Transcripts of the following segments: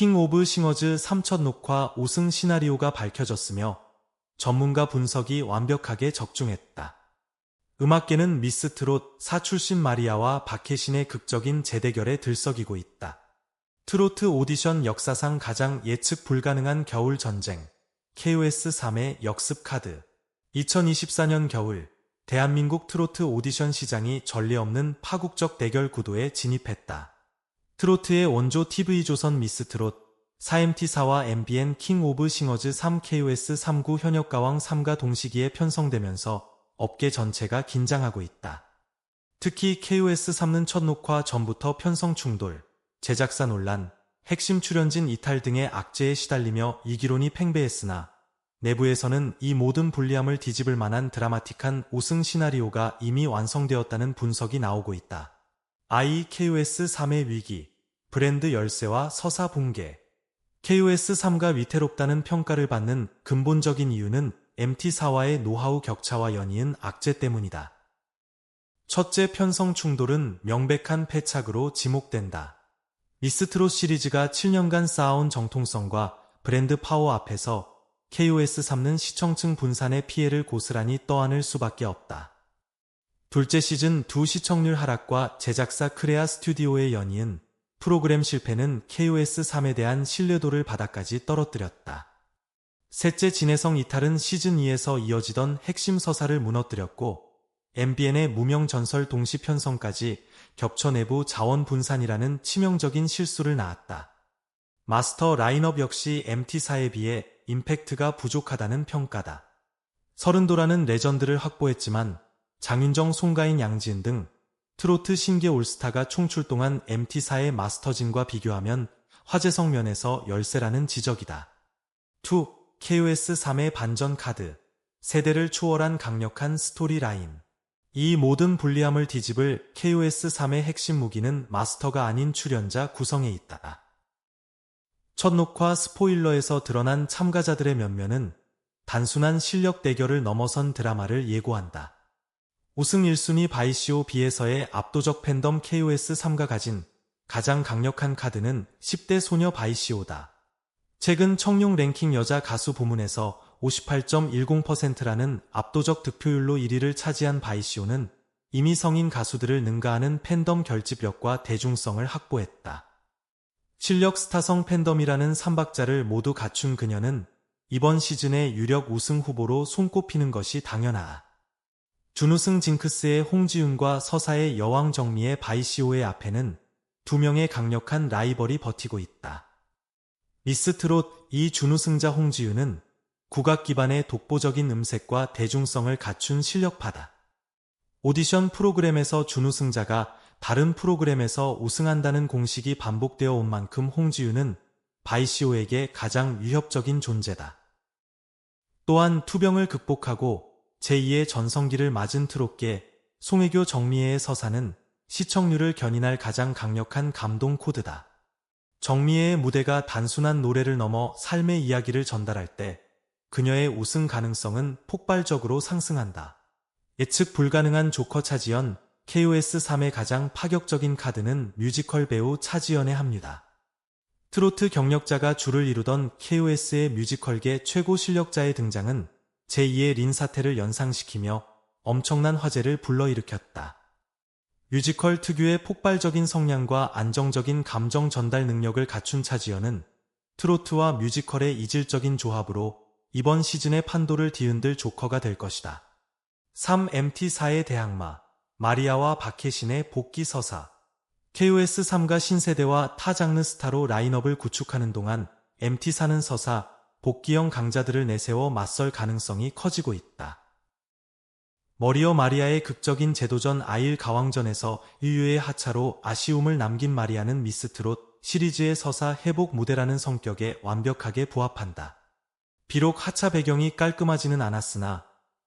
킹 오브 싱어즈 3첫 녹화 우승 시나리오가 밝혀졌으며 전문가 분석이 완벽하게 적중했다. 음악계는 미스 트롯 사 출신 마리아와 박혜신의 극적인 재대결에 들썩이고 있다. 트로트 오디션 역사상 가장 예측 불가능한 겨울 전쟁 KOS 3의 역습 카드 2024년 겨울 대한민국 트로트 오디션 시장이 전례 없는 파국적 대결 구도에 진입했다. 트로트의 원조 TV조선 미스트롯 4MT4와 MBN 킹 오브 싱어즈 3 KOS 39 현역가왕 3가 동시기에 편성되면서 업계 전체가 긴장하고 있다. 특히 KOS 3는 첫 녹화 전부터 편성 충돌, 제작사 논란, 핵심 출연진 이탈 등의 악재에 시달리며 이기론이 팽배했으나 내부에서는 이 모든 불리함을 뒤집을 만한 드라마틱한 우승 시나리오가 이미 완성되었다는 분석이 나오고 있다. IKOS 3의 위기, 브랜드 열쇠와 서사 붕괴 KOS 3가 위태롭다는 평가를 받는 근본적인 이유는 MT4와의 노하우 격차와 연이은 악재 때문이다. 첫째 편성 충돌은 명백한 패착으로 지목된다. 미스트롯 시리즈가 7년간 쌓아온 정통성과 브랜드 파워 앞에서 KOS 3는 시청층 분산의 피해를 고스란히 떠안을 수밖에 없다. 둘째 시즌 두 시청률 하락과 제작사 크레아 스튜디오의 연이은 프로그램 실패는 KOS 3에 대한 신뢰도를 바닥까지 떨어뜨렸다. 셋째 진해성 이탈은 시즌2에서 이어지던 핵심 서사를 무너뜨렸고 MBN의 무명 전설 동시 편성까지 겹쳐 내부 자원 분산이라는 치명적인 실수를 낳았다. 마스터 라인업 역시 MT4에 비해 임팩트가 부족하다는 평가다. 서른도라는 레전드를 확보했지만 장윤정, 송가인, 양지은 등 트로트 신계 올스타가 총출동한 MT4의 마스터진과 비교하면 화제성 면에서 열세라는 지적이다. 2. KOS 3의 반전 카드 세대를 초월한 강력한 스토리 라인 이 모든 불리함을 뒤집을 KOS 3의 핵심 무기는 마스터가 아닌 출연자 구성에 있다. 첫 녹화 스포일러에서 드러난 참가자들의 면면은 단순한 실력 대결을 넘어선 드라마를 예고한다. 우승 1순위 바이시오 B에서의 압도적 팬덤 KOS 3가 가진 가장 강력한 카드는 10대 소녀 바이시오다. 최근 청룡 랭킹 여자 가수 부문에서 58.10%라는 압도적 득표율로 1위를 차지한 바이시오는 이미 성인 가수들을 능가하는 팬덤 결집력과 대중성을 확보했다. 실력 스타성 팬덤이라는 삼박자를 모두 갖춘 그녀는 이번 시즌의 유력 우승 후보로 손꼽히는 것이 당연하다. 준우승 징크스의 홍지윤과 서사의 여왕 정미의 바이시오의 앞에는 두 명의 강력한 라이벌이 버티고 있다. 미스트롯 이 준우승자 홍지윤은 국악 기반의 독보적인 음색과 대중성을 갖춘 실력파다. 오디션 프로그램에서 준우승자가 다른 프로그램에서 우승한다는 공식이 반복되어 온 만큼 홍지윤은 바이시오에게 가장 위협적인 존재다. 또한 투병을 극복하고 제2의 전성기를 맞은 트롯계 송혜교 정미애의 서사는 시청률을 견인할 가장 강력한 감동 코드다. 정미애의 무대가 단순한 노래를 넘어 삶의 이야기를 전달할 때 그녀의 우승 가능성은 폭발적으로 상승한다. 예측 불가능한 조커 차지연 KOS 3의 가장 파격적인 카드는 뮤지컬 배우 차지연의 합니다. 트로트 경력자가 줄을 이루던 KOS의 뮤지컬계 최고 실력자의 등장은 제2의 린 사태를 연상시키며 엄청난 화제를 불러일으켰다. 뮤지컬 특유의 폭발적인 성량과 안정적인 감정 전달 능력을 갖춘 차지연은 트로트와 뮤지컬의 이질적인 조합으로 이번 시즌의 판도를 뒤흔들 조커가 될 것이다. 3MT4의 대항마 마리아와 박혜신의 복귀 서사 KOS3가 신세대와 타 장르 스타로 라인업을 구축하는 동안 MT4는 서사 복귀형 강자들을 내세워 맞설 가능성이 커지고 있다. 머리어 마리아의 극적인 제도전 아일 가왕전에서 인류의 하차로 아쉬움을 남긴 마리아는 미스트롯 시리즈의 서사 회복 무대라는 성격에 완벽하게 부합한다. 비록 하차 배경이 깔끔하지는 않았으나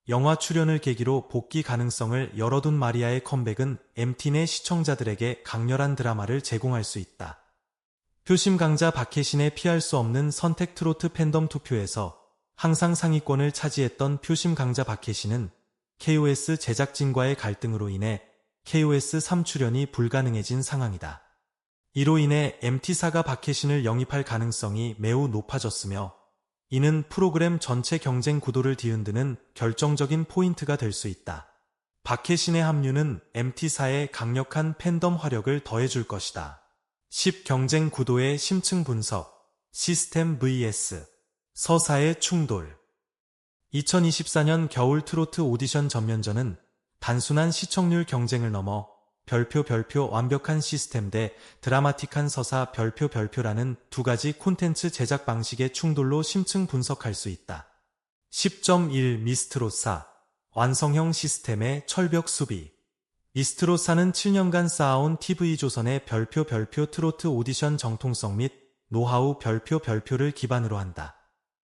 영화 출연을 계기로 복귀 가능성을 열어둔 마리아의 컴백은 내 시청자들에게 강렬한 드라마를 제공할 수 있다. 표심 강자 박혜신의 피할 수 없는 선택 트로트 팬덤 투표에서 항상 상위권을 차지했던 표심 강자 박혜신은 KOS 제작진과의 갈등으로 인해 KOS 3 출연이 불가능해진 상황이다. 이로 인해 MT사가 박혜신을 영입할 가능성이 매우 높아졌으며 이는 프로그램 전체 경쟁 구도를 뒤흔드는 결정적인 포인트가 될 수 있다. 박혜신의 합류는 MT사의 강력한 팬덤 화력을 더해줄 것이다. 10. 경쟁 구도의 심층 분석 시스템 vs 서사의 충돌 2024년 겨울 트로트 오디션 전면전은 단순한 시청률 경쟁을 넘어 별표 별표 완벽한 시스템 대 드라마틱한 서사 별표 별표라는 두 가지 콘텐츠 제작 방식의 충돌로 심층 분석할 수 있다. 10.1 미스트로사 완성형 시스템의 철벽 수비 미스트로 사는 7년간 쌓아온 TV조선의 별표 별표 트로트 오디션 정통성 및 노하우 별표 별표를 기반으로 한다.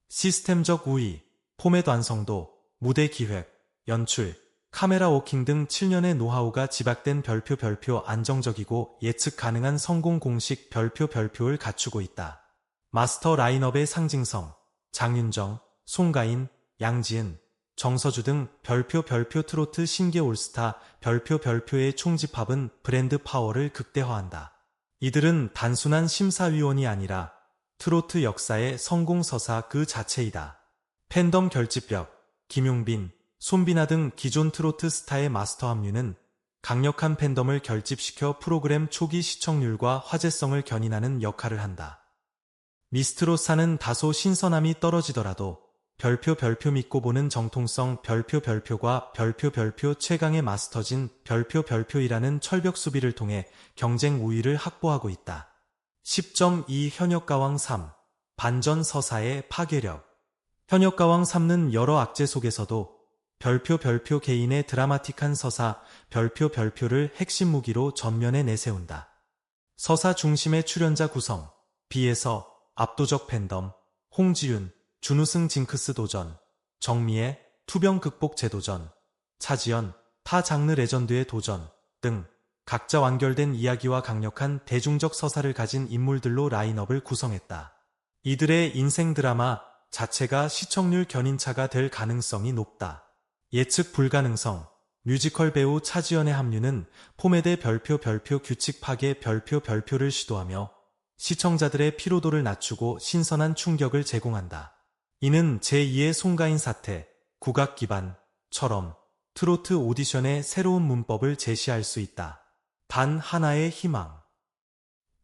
시스템적 우위, 포맷 완성도, 무대 기획, 연출, 카메라 워킹 등 7년의 노하우가 집약된 별표 별표 안정적이고 예측 가능한 성공 공식 별표 별표를 갖추고 있다. 마스터 라인업의 상징성, 장윤정, 송가인, 양지은, 정서주 등 별표 별표 트로트 신계 올스타 별표 별표의 총집합은 브랜드 파워를 극대화한다. 이들은 단순한 심사위원이 아니라 트로트 역사의 성공서사 그 자체이다. 팬덤 결집력, 김용빈, 손비나 등 기존 트로트 스타의 마스터 합류는 강력한 팬덤을 결집시켜 프로그램 초기 시청률과 화제성을 견인하는 역할을 한다. 미스트로사는 다소 신선함이 떨어지더라도 별표 별표 믿고 보는 정통성 별표 별표과 별표 별표 최강의 마스터진 별표 별표이라는 철벽 수비를 통해 경쟁 우위를 확보하고 있다. 10.2 현역가왕 3 반전 서사의 파괴력 현역가왕 3는 여러 악재 속에서도 별표 별표 개인의 드라마틱한 서사 별표 별표를 핵심 무기로 전면에 내세운다. 서사 중심의 출연자 구성 비에서 압도적 팬덤 홍지윤 준우승 징크스 도전, 정미애 투병 극복 재도전, 차지연 타 장르 레전드의 도전 등 각자 완결된 이야기와 강력한 대중적 서사를 가진 인물들로 라인업을 구성했다. 이들의 인생 드라마 자체가 시청률 견인차가 될 가능성이 높다. 예측 불가능성 뮤지컬 배우 차지연의 합류는 포메대 별표 별표 규칙 파괴 별표 별표를 시도하며 시청자들의 피로도를 낮추고 신선한 충격을 제공한다. 이는 제2의 송가인 사태, 국악 기반처럼 트로트 오디션의 새로운 문법을 제시할 수 있다. 단 하나의 희망.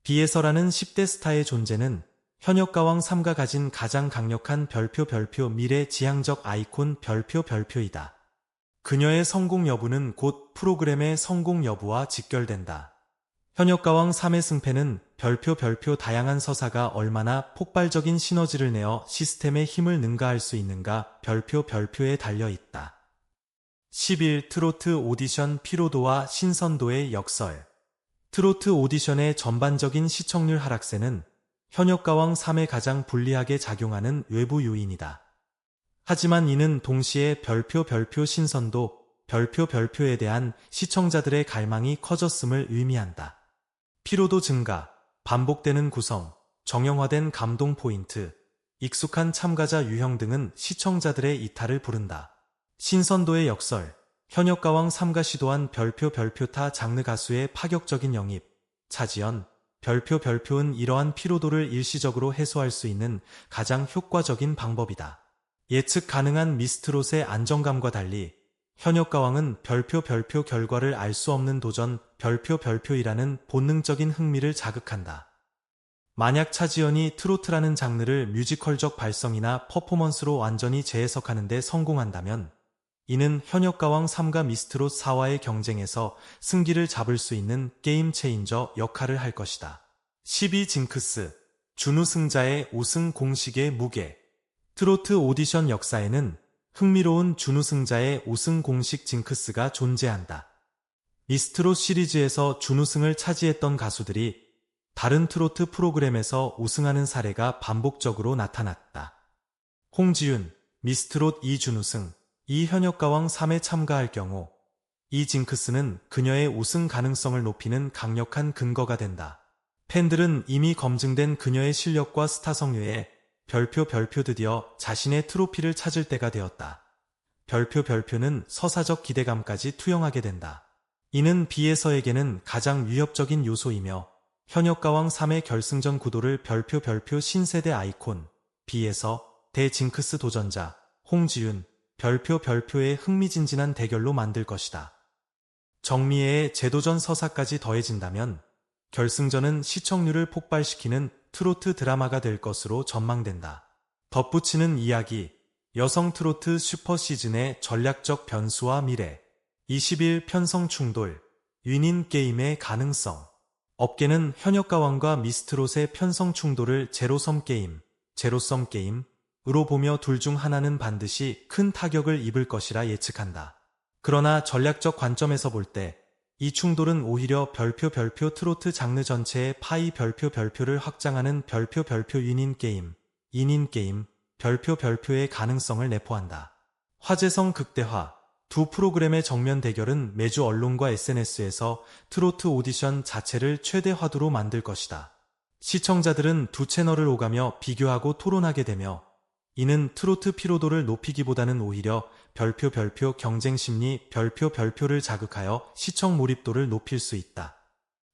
비에서라는 10대 스타의 존재는 현역 가왕 3가 가진 가장 강력한 별표 별표 미래 지향적 아이콘 별표 별표이다. 그녀의 성공 여부는 곧 프로그램의 성공 여부와 직결된다. 현역가왕 3의 승패는 별표 별표 다양한 서사가 얼마나 폭발적인 시너지를 내어 시스템의 힘을 능가할 수 있는가 별표 별표에 달려 있다. 10일 트로트 오디션 피로도와 신선도의 역설 트로트 오디션의 전반적인 시청률 하락세는 현역가왕 3에 가장 불리하게 작용하는 외부 요인이다. 하지만 이는 동시에 별표 별표 신선도 별표 별표에 대한 시청자들의 갈망이 커졌음을 의미한다. 피로도 증가, 반복되는 구성, 정형화된 감동 포인트, 익숙한 참가자 유형 등은 시청자들의 이탈을 부른다. 신선도의 역설, 현역가왕 3가 시도한 별표 별표타 장르 가수의 파격적인 영입, 차지연, 별표 별표는 이러한 피로도를 일시적으로 해소할 수 있는 가장 효과적인 방법이다. 예측 가능한 미스트롯의 안정감과 달리 현역 가왕은 별표 별표 결과를 알 수 없는 도전 별표 별표이라는 본능적인 흥미를 자극한다. 만약 차지연이 트로트라는 장르를 뮤지컬적 발성이나 퍼포먼스로 완전히 재해석하는 데 성공한다면 이는 현역가왕 3가 미스트롯 4와의 경쟁에서 승기를 잡을 수 있는 게임 체인저 역할을 할 것이다. 12 징크스 준우승자의 우승 공식의 무게 트로트 오디션 역사에는 흥미로운 준우승자의 우승 공식 징크스가 존재한다. 미스트롯 시리즈에서 준우승을 차지했던 가수들이 다른 트로트 프로그램에서 우승하는 사례가 반복적으로 나타났다. 홍지윤, 미스트롯 2준우승, 이현역가왕 3에 참가할 경우 이 징크스는 그녀의 우승 가능성을 높이는 강력한 근거가 된다. 팬들은 이미 검증된 그녀의 실력과 스타성 외에 별표 별표 드디어 자신의 트로피를 찾을 때가 되었다. 별표 별표는 서사적 기대감까지 투영하게 된다. 이는 비에서에게는 가장 위협적인 요소이며 현역가왕 3의 결승전 구도를 별표 별표 신세대 아이콘 B에서 대징크스 도전자 홍지윤 별표 별표의 흥미진진한 대결로 만들 것이다. 정미애의 제도전 서사까지 더해진다면 결승전은 시청률을 폭발시키는 트로트 드라마가 될 것으로 전망된다. 덧붙이는 이야기 여성 트로트 슈퍼 시즌의 전략적 변수와 미래 20일 편성 충돌 윈인 게임의 가능성 업계는 현역 가왕과 미스트롯의 편성 충돌을 제로섬 게임, 제로섬 게임으로 보며 둘 중 하나는 반드시 큰 타격을 입을 것이라 예측한다. 그러나 전략적 관점에서 볼 때 이 충돌은 오히려 별표 별표 트로트 장르 전체의 파이 별표 별표를 확장하는 별표 별표 윈인 게임, 인인 게임, 별표 별표의 가능성을 내포한다. 화제성 극대화 두 프로그램의 정면 대결은 매주 언론과 SNS에서 트로트 오디션 자체를 최대 화두로 만들 것이다. 시청자들은 두 채널을 오가며 비교하고 토론하게 되며 이는 트로트 피로도를 높이기보다는 오히려 별표 별표 경쟁 심리 별표 별표를 자극하여 시청 몰입도를 높일 수 있다.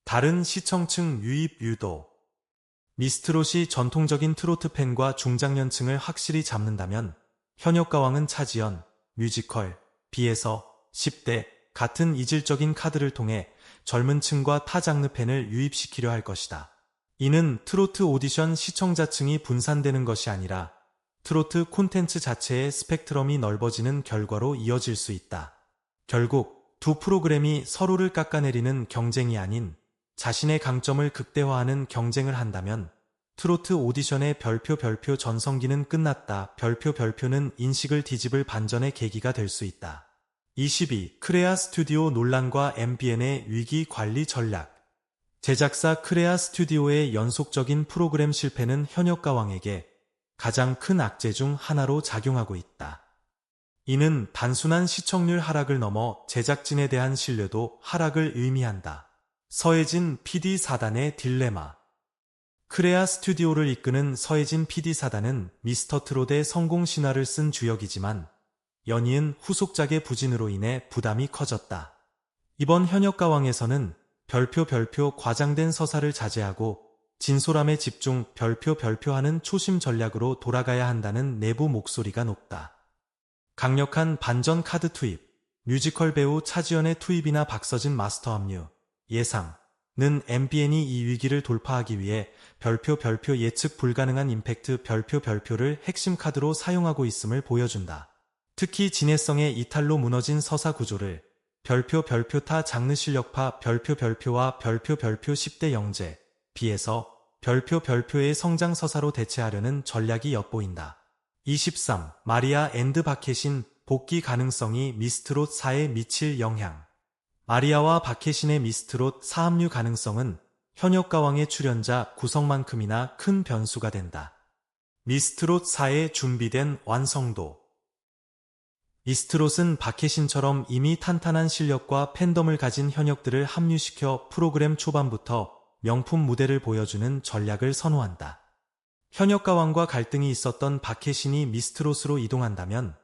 다른 시청층 유입 유도 미스트롯이 전통적인 트로트 팬과 중장년층을 확실히 잡는다면 현역 가왕은 차지연, 뮤지컬, 비해서 10대 같은 이질적인 카드를 통해 젊은 층과 타 장르 팬을 유입시키려 할 것이다. 이는 트로트 오디션 시청자층이 분산되는 것이 아니라 트로트 콘텐츠 자체의 스펙트럼이 넓어지는 결과로 이어질 수 있다. 결국 두 프로그램이 서로를 깎아내리는 경쟁이 아닌 자신의 강점을 극대화하는 경쟁을 한다면 트로트 오디션의 별표 별표 전성기는 끝났다. 별표 별표는 인식을 뒤집을 반전의 계기가 될 수 있다. 22. 크레아 스튜디오 논란과 MBN의 위기 관리 전략 제작사 크레아 스튜디오의 연속적인 프로그램 실패는 현역 가왕에게 가장 큰 악재 중 하나로 작용하고 있다. 이는 단순한 시청률 하락을 넘어 제작진에 대한 신뢰도 하락을 의미한다. 서혜진 PD 사단의 딜레마 크레아 스튜디오를 이끄는 서혜진 PD 사단은 미스터 트롯의 성공 신화를 쓴 주역이지만 연이은 후속작의 부진으로 인해 부담이 커졌다. 이번 현역가왕에서는 별표 별표 과장된 서사를 자제하고 진솔함에 집중 별표 별표하는 초심 전략으로 돌아가야 한다는 내부 목소리가 높다. 강력한 반전 카드 투입, 뮤지컬 배우 차지연의 투입이나 박서진 마스터 합류, 예상, 는 MBN이 이 위기를 돌파하기 위해 별표 별표 예측 불가능한 임팩트 별표 별표를 핵심 카드로 사용하고 있음을 보여준다. 특히 진해성의 이탈로 무너진 서사 구조를 별표 별표 타 장르 실력파 별표 별표와 별표 별표 10대 영재 비해서 별표 별표의 성장 서사로 대체하려는 전략이 엿보인다. 23. 마리아 앤드 바켓신 복귀 가능성이 미스트롯 4에 미칠 영향 마리아와 바켓신의 미스트롯 사합류 가능성은 현역 가왕의 출연자 구성만큼이나 큰 변수가 된다. 미스트롯 4에 준비된 완성도 미스트롯은 바켓신처럼 이미 탄탄한 실력과 팬덤을 가진 현역들을 합류시켜 프로그램 초반부터 명품 무대를 보여주는 전략을 선호한다. 현역 가왕과 갈등이 있었던 바켓신이 미스트롯으로 이동한다면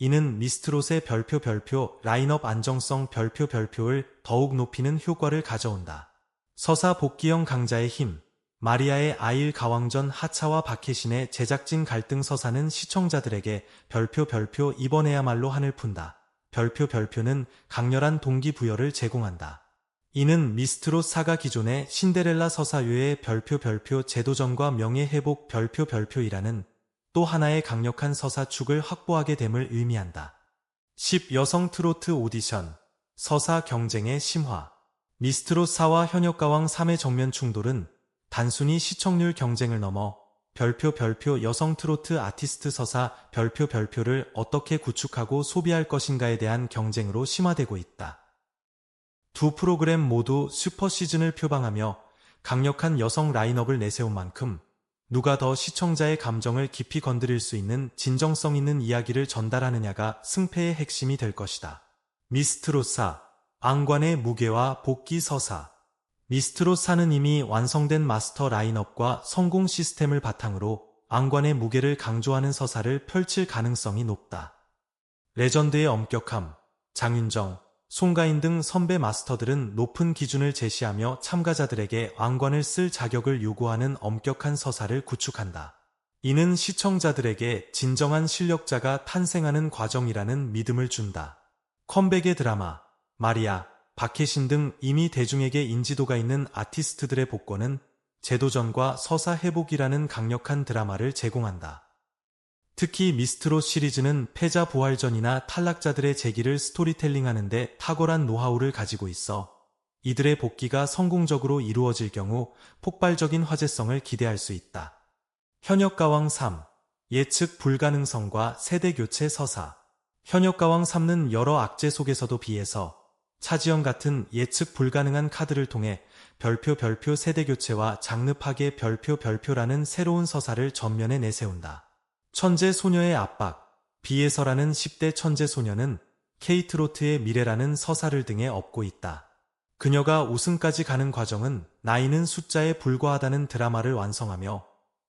이는 미스트롯의 별표 별표 라인업 안정성 별표 별표를 더욱 높이는 효과를 가져온다. 서사 복귀형 강자의 힘, 마리아의 아일 가왕전 하차와 박혜신의 제작진 갈등 서사는 시청자들에게 별표 별표 이번에야말로 한을 푼다. 별표 별표는 강렬한 동기부여를 제공한다. 이는 미스트롯 사가 기존의 신데렐라 서사유의 별표 별표 제도전과 명예회복 별표 별표이라는 또 하나의 강력한 서사축을 확보하게 됨을 의미한다. 10. 여성 트로트 오디션 서사 경쟁의 심화 미스트롯 4와 현역가왕 3의 정면 충돌은 단순히 시청률 경쟁을 넘어 별표 별표 여성 트로트 아티스트 서사 별표 별표를 어떻게 구축하고 소비할 것인가에 대한 경쟁으로 심화되고 있다. 두 프로그램 모두 슈퍼 시즌을 표방하며 강력한 여성 라인업을 내세운 만큼 누가 더 시청자의 감정을 깊이 건드릴 수 있는 진정성 있는 이야기를 전달하느냐가 승패의 핵심이 될 것이다. 미스트로사, 앙관의 무게와 복귀 서사 미스트로사는 이미 완성된 마스터 라인업과 성공 시스템을 바탕으로 앙관의 무게를 강조하는 서사를 펼칠 가능성이 높다. 레전드의 엄격함, 장윤정, 송가인 등 선배 마스터들은 높은 기준을 제시하며 참가자들에게 왕관을 쓸 자격을 요구하는 엄격한 서사를 구축한다. 이는 시청자들에게 진정한 실력자가 탄생하는 과정이라는 믿음을 준다. 컴백의 드라마, 마리아, 박혜신 등 이미 대중에게 인지도가 있는 아티스트들의 복권은 제도전과 서사 회복이라는 강력한 드라마를 제공한다. 특히 미스트롯 시리즈는 패자 부활전이나 탈락자들의 재기를 스토리텔링하는데 탁월한 노하우를 가지고 있어 이들의 복귀가 성공적으로 이루어질 경우 폭발적인 화제성을 기대할 수 있다. 현역가왕 3 예측 불가능성과 세대교체 서사 현역가왕 3는 여러 악재 속에서도 비해서 차지연 같은 예측 불가능한 카드를 통해 별표 별표 세대교체와 장르 파괴 별표 별표라는 새로운 서사를 전면에 내세운다. 천재 소녀의 압박, 비에서라는 10대 천재 소녀는 케이트로트의 미래라는 서사를 등에 업고 있다. 그녀가 우승까지 가는 과정은 나이는 숫자에 불과하다는 드라마를 완성하며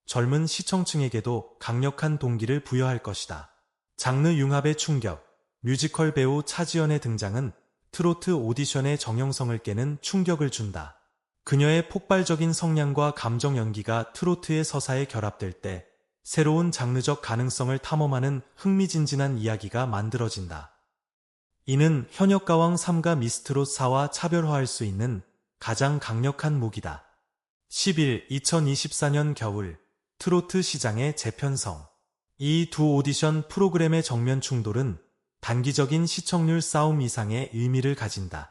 젊은 시청층에게도 강력한 동기를 부여할 것이다. 장르 융합의 충격, 뮤지컬 배우 차지연의 등장은 트로트 오디션의 정형성을 깨는 충격을 준다. 그녀의 폭발적인 성량과 감정 연기가 트로트의 서사에 결합될 때 새로운 장르적 가능성을 탐험하는 흥미진진한 이야기가 만들어진다. 이는 현역 가왕 3가 미스트롯 4와 차별화할 수 있는 가장 강력한 무기다. 10일 2024년 겨울 트로트 시장의 재편성 이 두 오디션 프로그램의 정면 충돌은 단기적인 시청률 싸움 이상의 의미를 가진다.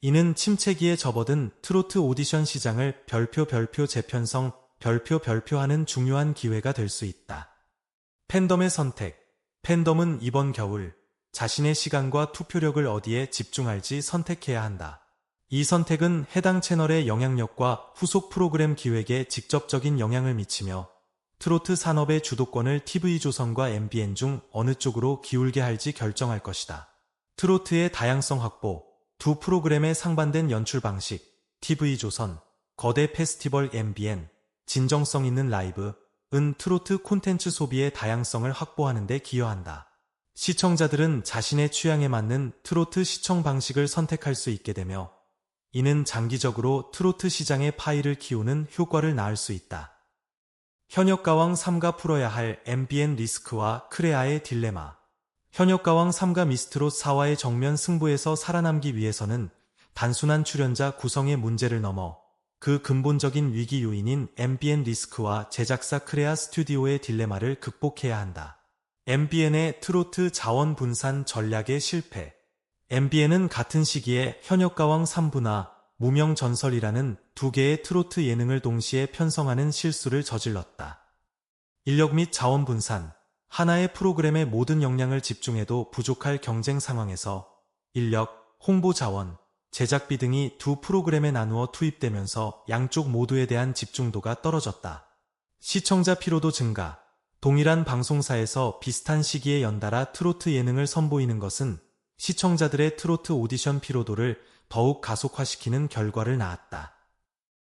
이는 침체기에 접어든 트로트 오디션 시장을 별표 별표 재편성 별표 별표하는 중요한 기회가 될 수 있다. 팬덤의 선택. 팬덤은 이번 겨울 자신의 시간과 투표력을 어디에 집중할지 선택해야 한다. 이 선택은 해당 채널의 영향력과 후속 프로그램 기획에 직접적인 영향을 미치며 트로트 산업의 주도권을 TV조선과 MBN 중 어느 쪽으로 기울게 할지 결정할 것이다. 트로트의 다양성 확보, 두 프로그램의 상반된 연출 방식, TV조선, 거대 페스티벌 MBN, 진정성 있는 라이브, 은 트로트 콘텐츠 소비의 다양성을 확보하는 데 기여한다. 시청자들은 자신의 취향에 맞는 트로트 시청 방식을 선택할 수 있게 되며 이는 장기적으로 트로트 시장의 파이를 키우는 효과를 낳을 수 있다. 현역 가왕 3가 풀어야 할 MBN 리스크와 크레아의 딜레마 현역 가왕 3가 미스트롯 4와의 정면 승부에서 살아남기 위해서는 단순한 출연자 구성의 문제를 넘어 그 근본적인 위기 요인인 MBN 리스크와 제작사 크레아 스튜디오의 딜레마를 극복해야 한다. MBN의 트로트 자원 분산 전략의 실패 MBN은 같은 시기에 현역가왕 3부나 무명 전설이라는 두 개의 트로트 예능을 동시에 편성하는 실수를 저질렀다. 인력 및 자원 분산, 하나의 프로그램에 모든 역량을 집중해도 부족할 경쟁 상황에서 인력, 홍보 자원, 제작비 등이 두 프로그램에 나누어 투입되면서 양쪽 모두에 대한 집중도가 떨어졌다. 시청자 피로도 증가, 동일한 방송사에서 비슷한 시기에 연달아 트로트 예능을 선보이는 것은 시청자들의 트로트 오디션 피로도를 더욱 가속화시키는 결과를 낳았다.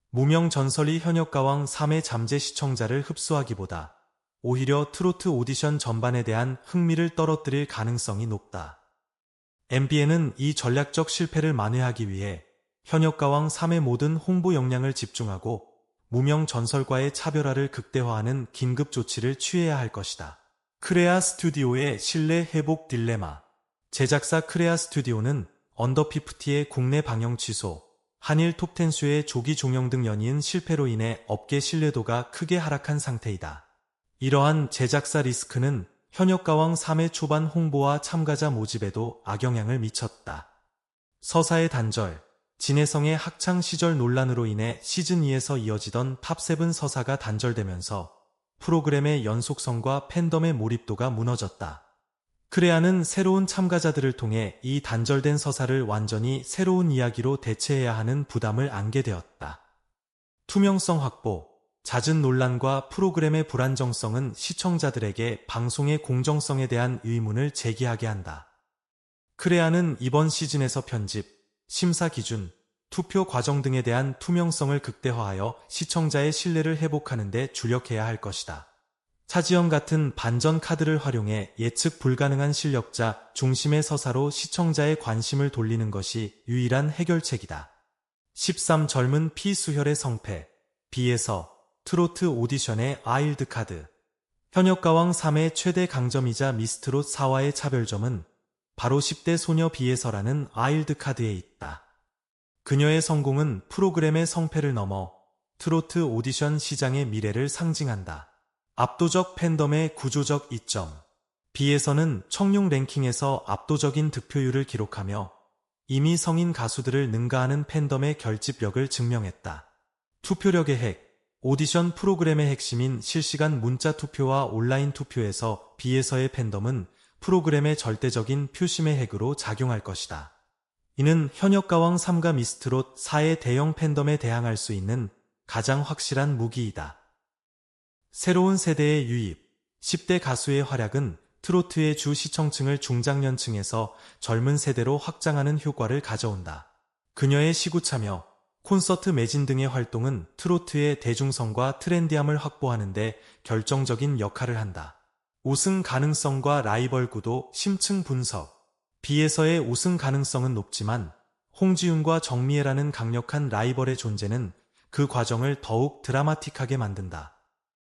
무명 전설이 현역가왕 3의 잠재 시청자를 흡수하기보다 오히려 트로트 오디션 전반에 대한 흥미를 떨어뜨릴 가능성이 높다. MBN은 이 전략적 실패를 만회하기 위해 현역 가왕 3의 모든 홍보 역량을 집중하고 무명 전설과의 차별화를 극대화하는 긴급 조치를 취해야 할 것이다. 크레아 스튜디오의 신뢰 회복 딜레마 제작사 크레아 스튜디오는 언더피프티의 국내 방영 취소, 한일 톱텐수의 조기 종영 등 연이은 실패로 인해 업계 신뢰도가 크게 하락한 상태이다. 이러한 제작사 리스크는 현역가왕 3회 초반 홍보와 참가자 모집에도 악영향을 미쳤다. 서사의 단절, 진해성의 학창 시절 논란으로 인해 시즌2에서 이어지던 탑7 서사가 단절되면서 프로그램의 연속성과 팬덤의 몰입도가 무너졌다. 크레아는 새로운 참가자들을 통해 이 단절된 서사를 완전히 새로운 이야기로 대체해야 하는 부담을 안게 되었다. 투명성 확보, 잦은 논란과 프로그램의 불안정성은 시청자들에게 방송의 공정성에 대한 의문을 제기하게 한다. 크레아는 이번 시즌에서 편집, 심사 기준, 투표 과정 등에 대한 투명성을 극대화하여 시청자의 신뢰를 회복하는 데 주력해야 할 것이다. 차지영 같은 반전 카드를 활용해 예측 불가능한 실력자 중심의 서사로 시청자의 관심을 돌리는 것이 유일한 해결책이다. 13 젊은 피수혈의 성패 B에서 트로트 오디션의 아일드 카드 현역가왕 3의 최대 강점이자 미스트롯 4와의 차별점은 바로 10대 소녀 B에서라는 아일드 카드에 있다. 그녀의 성공은 프로그램의 성패를 넘어 트로트 오디션 시장의 미래를 상징한다. 압도적 팬덤의 구조적 이점. B에서는 청룡 랭킹에서 압도적인 득표율을 기록하며 이미 성인 가수들을 능가하는 팬덤의 결집력을 증명했다. 투표력의 핵. 오디션 프로그램의 핵심인 실시간 문자 투표와 온라인 투표에서 B에서의 팬덤은 프로그램의 절대적인 표심의 핵으로 작용할 것이다. 이는 현역 가왕 3가 미스트롯 4의 대형 팬덤에 대항할 수 있는 가장 확실한 무기이다. 새로운 세대의 유입, 10대 가수의 활약은 트로트의 주 시청층을 중장년층에서 젊은 세대로 확장하는 효과를 가져온다. 그녀의 시구 참여, 콘서트 매진 등의 활동은 트로트의 대중성과 트렌디함을 확보하는 데 결정적인 역할을 한다. 우승 가능성과 라이벌 구도, 심층 분석. B에서의 우승 가능성은 높지만 홍지윤과 정미애라는 강력한 라이벌의 존재는 그 과정을 더욱 드라마틱하게 만든다.